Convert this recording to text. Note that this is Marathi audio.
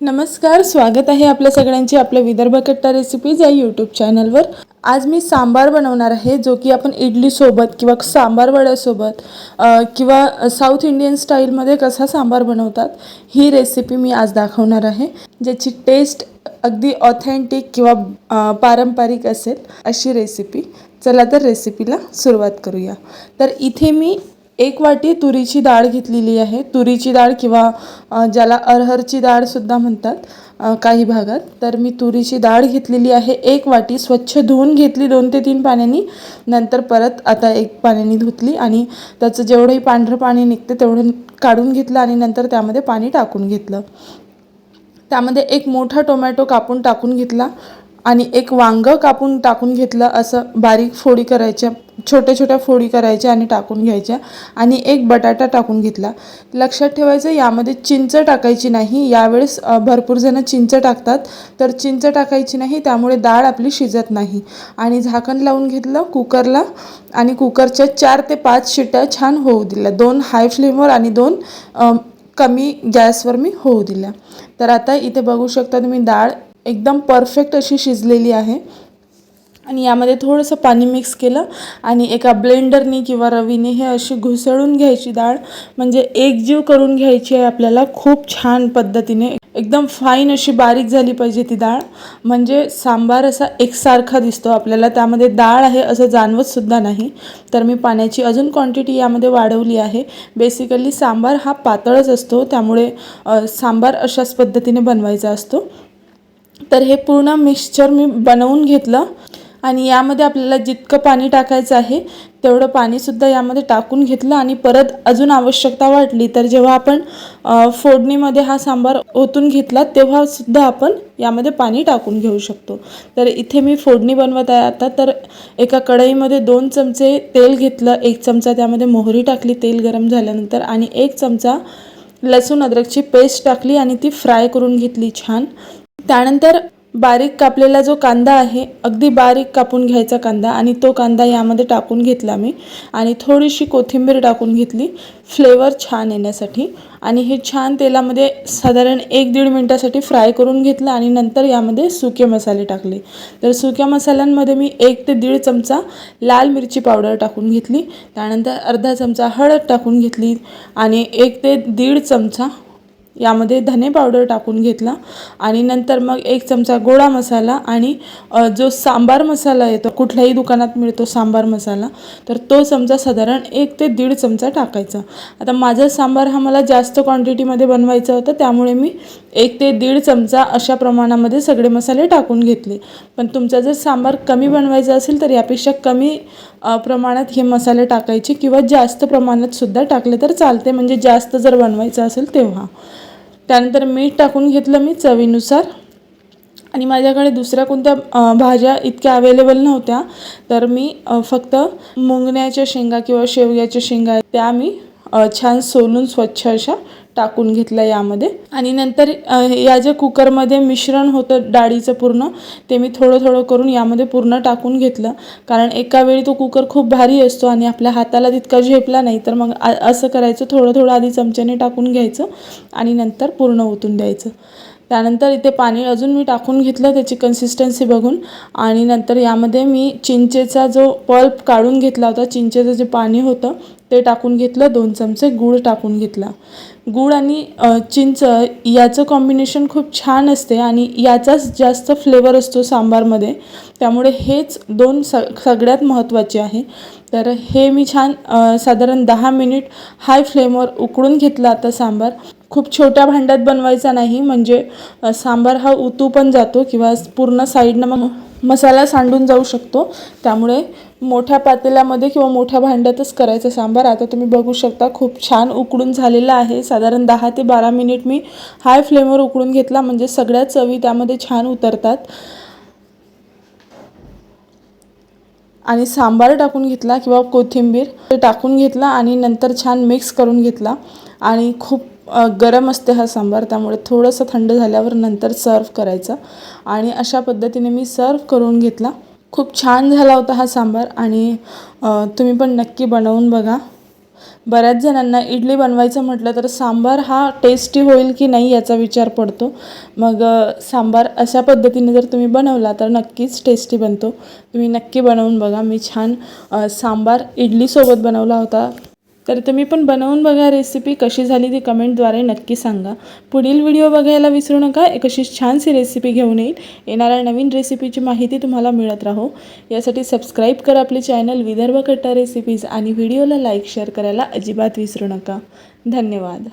नमस्कार स्वागत आहे आपल्या सगळ्यांची आपल्या विदर्भ कट्टा रेसिपीज या यूट्यूब चॅनलवर आज मी सांबार बनवणार आहे जो की आपण इडलीसोबत किंवा सांबार वड्यासोबत किंवा साऊथ इंडियन स्टाईलमध्ये कसा सांबार बनवतात ही रेसिपी मी आज दाखवणार आहे ज्याची टेस्ट अगदी ऑथेंटिक किंवा पारंपरिक असेल अशी रेसिपी चला तर रेसिपीला सुरुवात करूया. तर इथे मी एक वाटी तुरीची डाळ घेतलेली आहे. तुरीची डाळ किंवा ज्याला अरहरची डाळसुद्धा म्हणतात काही भागात. तर मी तुरीची डाळ घेतलेली आहे. एक वाटी स्वच्छ धुवून घेतली दोन ते तीन पाण्यानी. नंतर परत आता एक पाण्याने धुतली आणि त्याचं जेवढंही पांढरं पाणी निघते तेवढं काढून घेतलं आणि नंतर त्यामध्ये पाणी टाकून घेतलं. त्यामध्ये एक मोठा टोमॅटो कापून टाकून घेतला आणि एक वांगं कापून टाकून घेतलं असं बारीक फोडी करायच्या छोट्या छोट्या फोडी करायच्या आणि टाकून घ्यायच्या आणि एक बटाटा टाकून घेतला. लक्षात ठेवायचं यामध्ये चिंच टाकायची नाही. यावेळेस भरपूर जण चिंच टाकतात. तर चिंच टाकायची नाही त्यामुळे डाळ आपली शिजत नाही. आणि झाकण लावून घेतलं कुकरला आणि कुकरच्या चार ते पाच शिट्या छान होऊ दिल्या. दोन हाय फ्लेमवर आणि दोन कमी गॅसवर मी होऊ दिल्या. तर आता इथे बघू शकता तुम्ही डाळ एकदम परफेक्ट अशी शिजलेली आहे. आणि यामध्ये थोडंसं पाणी मिक्स केलं आणि एका ब्लेंडरने किंवा रवीने हे अशी घुसळून घ्यायची डाळ म्हणजे एकजीव करून घ्यायची आहे आपल्याला खूप छान पद्धतीने. एकदम फाईन अशी बारीक झाली पाहिजे ती डाळ. म्हणजे सांबार असा एकसारखा दिसतो आपल्याला. त्यामध्ये डाळ आहे असं जाणवतसुद्धा नाही. तर मी पाण्याची अजून क्वांटिटी यामध्ये वाढवली आहे. बेसिकली सांबार हा पातळच असतो. त्यामुळे सांबार अशाच पद्धतीने बनवायचा असतो. तर हे पूर्ण मिक्सचर मी बनवून घेतलं. आणि यामध्ये आपल्याला जितकं पाणी टाकायचं आहे तेवढं पाणीसुद्धा यामध्ये टाकून घेतलं आणि परत अजून आवश्यकता वाटली तर जेव्हा आपण फोडणीमध्ये हा सांबार ओतून घेतला तेव्हासुद्धा आपण यामध्ये पाणी टाकून घेऊ शकतो. तर इथे मी फोडणी बनवत आहे आता. तर एका कढईमध्ये दोन चमचे तेल घेतलं एक चमचा त्यामध्ये मोहरी टाकली तेल गरम झाल्यानंतर आणि एक चमचा लसूण अद्रकची पेस्ट टाकली आणि ती फ्राय करून घेतली छान. त्यानंतर बारीक कापलेला जो कांदा आहे अगदी बारीक कापून घ्यायचा कांदा आणि तो कांदा यामध्ये टाकून घेतला मी. आणि थोडीशी कोथिंबीर टाकून घेतली. फ्लेवर छान येण्यासाठी. आणि हे छान तेलामध्ये साधारण एक दीड मिनटासाठी फ्राय करून घेतलं आणि नंतर यामध्ये सुके मसाले टाकले. तर सुक्या मसाल्यांमध्ये मी एक ते दीड चमचा लाल मिरची पावडर टाकून घेतली. त्यानंतर अर्धा चमचा हळद टाकून घेतली. आणि एक ते दीड चमचा यामध्ये धने पावडर टाकून घेतला आणि नंतर मग एक चमचा गोडा मसाला आणि जो सांबार मसाला येतो कुठल्याही दुकानात मिळतो सांबार मसाला तर तो चमचा साधारण एक ते दीड चमचा टाकायचा. आता माझा सांबार हा मला जास्त क्वांटिटीमध्ये बनवायचा होता त्यामुळे मी एक ते दीड चमचा अशा प्रमाणामध्ये सगळे मसाले टाकून घेतले. पण तुमचा जर सांबार कमी बनवायचा असेल तर यापेक्षा कमी प्रमाणात हे मसाले टाकायचे किंवा जास्त प्रमाणात सुद्धा टाकले तर चालते म्हणजे जास्त जर बनवायचं असेल तेव्हा. त्यानंतर मीठ टाकून घेतलं मी चवीनुसार. आणि माझ्याकडे दुसऱ्या कोणत्या भाज्या इतक्या अवेलेबल नव्हत्या. तर मी फक्त मुंगण्याच्या शेंगा किंवा शेवग्याच्या शेंगा त्या मी छान सोलून स्वच्छ अशा टाकून घेतल्या यामध्ये. आणि नंतर या जे कुकरमध्ये मिश्रण होतं डाळीचं पूर्ण ते मी थोडं थोडं करून यामध्ये पूर्ण टाकून घेतलं. कारण एका वेळी तो कुकर खूप भारी असतो आणि आपल्या हाताला तितका झेपला नाही तर मग असं करायचं थोडं थोडं आधी चमच्याने टाकून घ्यायचं आणि नंतर पूर्ण ओतून द्यायचं. त्यानंतर इथे पाणी अजून मी टाकून घेतलं त्याची कन्सिस्टन्सी बघून. आणि नंतर यामध्ये मी चिंचेचा जो पल्प काढून घेतला होता चिंचेचं जे पाणी होतं ते टाकून घेतलं दोन चमचे गूळ टाकून घेतला. गूळ आणि चिंच याचं कॉम्बिनेशन खूप छान असते आणि याचाच जास्त फ्लेवर असतो सांबारमध्ये. त्यामुळे हेच दोन स सगळ्यात महत्त्वाचे आहे. तर हे मी छान साधारण दहा मिनिट हाय फ्लेमवर उकळून घेतला आता सांबार. खूप छोट्या भांड्यात बनवायचा नाही म्हणजे सांबार हा उतू पण जातो किंवा पूर्ण साईडनं मग मसाला सांडून जाऊ शकतो. त्यामुळे मोठ्या पातेल्यामध्ये किंवा मोठ्या भांड्यातच करायचं सांबार. आता तुम्ही बघू शकता खूप छान उकडून झालेलं आहे. साधारण दहा ते बारा मिनिट मी हाय फ्लेमवर उकडून घेतला. म्हणजे सगळ्या चवी त्यामध्ये छान उतरतात. आणि सांबार टाकून घेतला किंवा कोथिंबीर ते टाकून घेतला आणि नंतर छान मिक्स करून घेतला. आणि खूप गरम असते हा सांबार त्यामुळे थोडंसं थंड झाल्यावर नंतर सर्व करायचा. आणि अशा पद्धतीने मी सर्व करून घेतला. खूप छान झाला होता हा सांबार आणि तुम्ही पण नक्की बनवून बघा. बऱ्याच जणांना इडली बनवायचं म्हटलं तर सांबार हा टेस्टी होईल की नाही याचा विचार पडतो. मग सांबार अशा पद्धतीने जर तुम्ही बनवला तर नक्कीच टेस्टी बनतो. तुम्ही नक्की बनवून बघा. मी छान सांबार इडलीसोबत बनवला होता. तर तुम्ही पण बनवून बघा रेसिपी कशी झाली ती कमेंटद्वारे नक्की सांगा. पुढील व्हिडिओ बघायला विसरू नका. एक अशी छानशी रेसिपी घेऊन येईल. येणाऱ्या नवीन रेसिपीची माहिती तुम्हाला मिळत राहो. यासाठी सबस्क्राईब करा आपले चॅनल विदर्भ कट्टा रेसिपीज आणि व्हिडिओला लाईक शेअर करायला अजिबात विसरू नका. धन्यवाद.